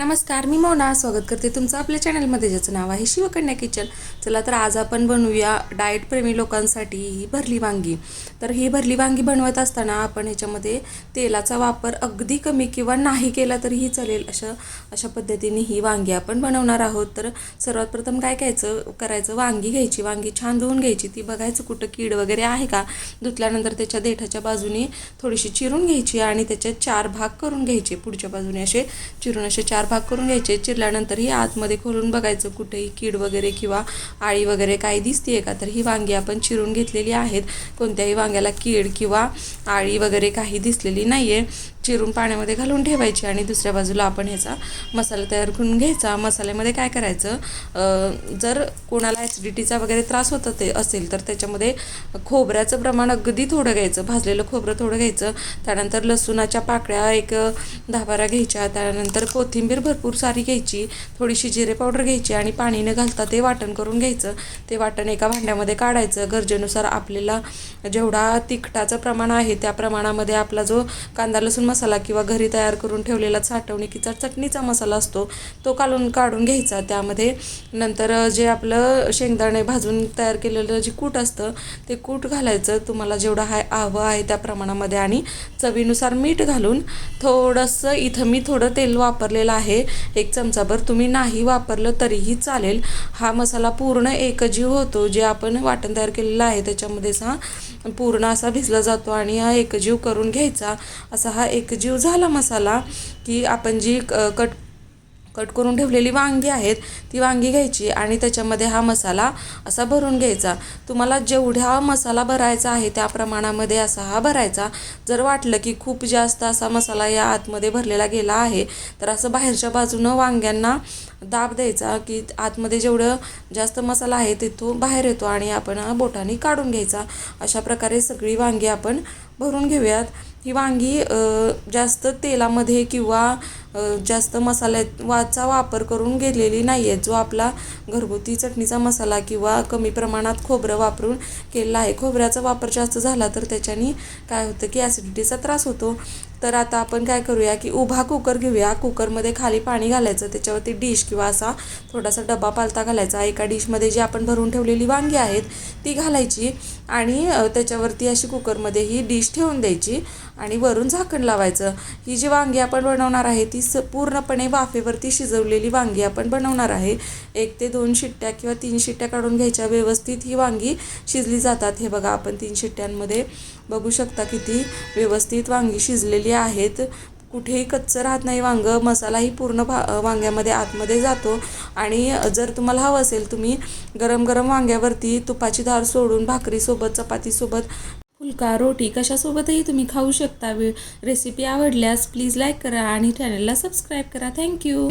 नमस्कार मी मोना. स्वागत करते तुमचं आपल्या चॅनलमध्ये ज्याचं नाव आहे शिवकन्या किचन. चला तर आज आपण बनवूया डाएट प्रेमी लोकांसाठी ही भरली वांगी. तर ही भरली वांगी बनवत असताना आपण ह्याच्यामध्ये तेलाचा वापर अगदी कमी किंवा नाही केला तरीही चालेल अशा अशा पद्धतीने ही वांगी आपण बनवणार आहोत. तर सर्वात प्रथम काय घ्यायचं करायचं वांगी घ्यायची. वांगी छान धुवून घ्यायची. ती बघायचं कुठं कीड वगैरे आहे का? धुतल्यानंतर त्याच्या देठाच्या बाजूने थोडीशी चिरून घ्यायची आणि त्याचे चार भाग करून घ्यायचे. पुढच्या बाजूने असे चिरून असे चार भाग करून घ्यायचे. चिरल्यानंतरही आतमध्ये खोलून बघायचं कुठेही कीड वगैरे किंवा आळी वगैरे काही दिसते का? तर ही वांगी आपण चिरून घेतलेली आहेत. कोणत्याही वांग्याला कीड किंवा आळी वगैरे काही दिसलेली नाहीये. चिरून पाण्यामध्ये घालून ठेवायची आणि दुसऱ्या बाजूला आपण ह्याचा मसाला तयार करून घ्यायचा. मसाल्यामध्ये काय करायचं? जर कोणाला ॲसिडिटीचा वगैरे त्रास होत ते असेल तर त्याच्यामध्ये खोबऱ्याचं प्रमाण अगदी थोडं घ्यायचं. भाजलेलं खोबरं थोडं घ्यायचं. त्यानंतर लसूणाच्या पाकळ्या एक दहा बारा घ्यायच्या. त्यानंतर कोथिंबीर भरपूर सारी घ्यायची थोडीशी जिरे पावडर घ्यायची आणि पाणी न घालता ते वाटण करून घ्यायचं. ते वाटण एका भांड्यामध्ये काढायचं. गरजेनुसार आपल्याला जेवढा तिखटाचं प्रमाण आहे त्या प्रमाणामध्ये आपला जो कांदा लसूण मसाला किंवा घरी तयार करून ठेवलेला साठवणुकीचा चटणीचा मसाला असतो तो काढून काढून घ्यायचा. त्यामध्ये नंतर जे आपलं शेंगदाणे भाजून तयार केलेलं जे कूट असतं ते कूट घालायचं. तुम्हाला जेवढं हाय हवं आहे त्या प्रमाणामध्ये आणि चवीनुसार मीठ घालून थोडंसं इथं मी थोडं तेल वापरलेलं आहे. आहे. एक चमचाभर तुम्ही नाही वापरलं तरीही चालेल. हा मसाला पूर्ण एकजीव होतो. जे आपण वाटण तयार केलेलं आहे त्याच्यामध्येच हा पूर्ण असा भिजला जातो आणि हा एकजीव करून घ्यायचा. असा हा एकजीव झाला मसाला की आपण जी कट कट करून ठेवलेली वांगी आहेत ती वांगी घ्यायची आणि त्याच्यामध्ये हा मसाला असा भरून घ्यायचा. तुम्हाला जेवढा मसाला भरायचा आहे त्या प्रमाणामध्ये असा हा भरायचा. जर वाटलं की खूप जास्त असा मसाला या आतमध्ये भरलेला गेला आहे तर असं बाहेरच्या बाजूनं वांग्यांना दाब द्यायचा की आतमध्ये जेवढं जास्त मसाला आहे तिथून बाहेर येतो आणि आपण बोटाने काढून घ्यायचा. अशा प्रकारे सगळी वांगी आपण भरून घेऊयात. ही वांगी जास्त तेलामध्ये किंवा जास्त मसाल्याचा वाचा वापर करून गेलेली नाही आहे जो आपला घरगुती चटणीचा मसाला किंवा कमी प्रमाणात खोबरं वापरून केलेला आहे. खोबऱ्याचा वापर जास्त झाला तर त्याच्याने काय होतं की ॲसिडिटीचा त्रास होतो. तर आता आपण काय करूया की उभा कुकर घेऊया. कुकरमध्ये खाली पाणी घालायचं. त्याच्यावरती डिश किंवा असा थोडासा डबा पालता घालायचा. एका डिशमध्ये जी आपण भरून ठेवलेली वांगी आहेत ती घालायची आणि त्याच्यावरती अशी कुकरमध्ये ही डिश ठेवून द्यायची आणि वरून झाकण लावायचं. ही जी वांगी आपण बनवणार आहे ती स पूर्णपणे वाफेवरती शिजवलेली वांगी आपण बनवणार आहे. एक ते दोन शिट्ट्या किंवा तीन शिट्ट्या काढून घ्यायच्या. व्यवस्थित ही वांगी शिजली जातात. हे बघा आपण तीन शिट्ट्यांमध्ये बघू शकता किती व्यवस्थित वांगी शिजलेली आहेत कुठेही कच्चं राहत नाही वांगं मसालाही पूर्ण भा वांग्यामध्ये आतमध्ये जातो. आणि जर तुम्हाला हवं असेल तुम्ही गरम गरम वांग्यावरती तुपाची धार सोडून भाकरीसोबत चपातीसोबत फुलका रोटी कशासोबतही तुम्ही खाऊ शकता. रेसिपी आवडल्यास प्लीज लाईक करा आणि चॅनलला सबस्क्राईब करा. थँक्यू.